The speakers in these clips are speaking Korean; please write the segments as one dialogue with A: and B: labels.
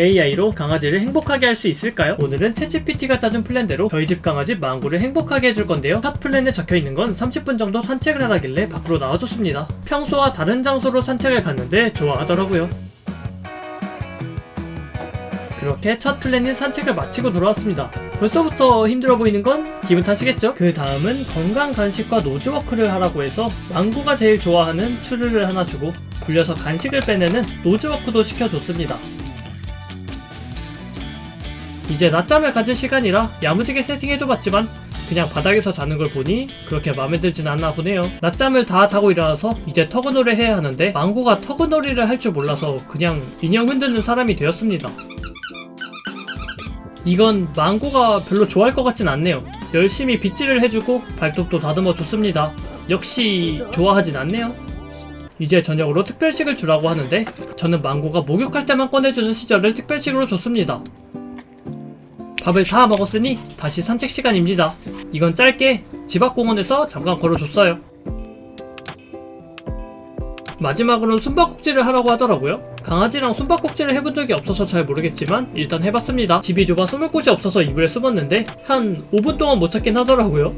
A: AI로 강아지를 행복하게 할 수 있을까요? 오늘은 챗GPT가 짜준 플랜대로 저희 집 강아지 망구를 행복하게 해줄 건데요. 첫 플랜에 적혀 있는 건 30분 정도 산책을 하라길래 밖으로 나와줬습니다. 평소와 다른 장소로 산책을 갔는데 좋아하더라고요. 그렇게 첫 플랜인 산책을 마치고 돌아왔습니다. 벌써부터 힘들어 보이는 건 기분 탓이겠죠? 그 다음은 건강 간식과 노즈워크를 하라고 해서 망고가 제일 좋아하는 추르를 하나 주고 굴려서 간식을 빼내는 노즈워크도 시켜줬습니다. 이제 낮잠을 가질 시간이라 야무지게 세팅해줘봤지만 그냥 바닥에서 자는 걸 보니 그렇게 마음에 들진 않나 보네요. 낮잠을 다 자고 일어나서 이제 터그놀이를 해야 하는데 망고가 터그놀이를 할 줄 몰라서 그냥 인형 흔드는 사람이 되었습니다. 이건 망고가 별로 좋아할 것 같진 않네요. 열심히 빗질을 해주고 발톱도 다듬어 줬습니다. 역시 좋아하진 않네요. 이제 저녁으로 특별식을 주라고 하는데 저는 망고가 목욕할 때만 꺼내주는 시절을 특별식으로 줬습니다. 밥을 다 먹었으니 다시 산책 시간입니다. 이건 짧게 집 앞 공원에서 잠깐 걸어줬어요. 마지막으로는 숨바꼭질을 하라고 하더라고요. 강아지랑 숨바꼭질을 해본 적이 없어서 잘 모르겠지만 일단 해봤습니다. 집이 좁아 숨을 곳이 없어서 이불에 숨었는데 한 5분 동안 못 찾긴 하더라고요.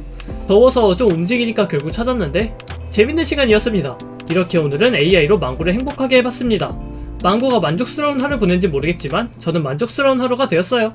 A: 더워서 좀 움직이니까 결국 찾았는데 재밌는 시간이었습니다. 이렇게 오늘은 AI로 망고를 행복하게 해봤습니다. 망고가 만족스러운 하루 보낸지 모르겠지만 저는 만족스러운 하루가 되었어요.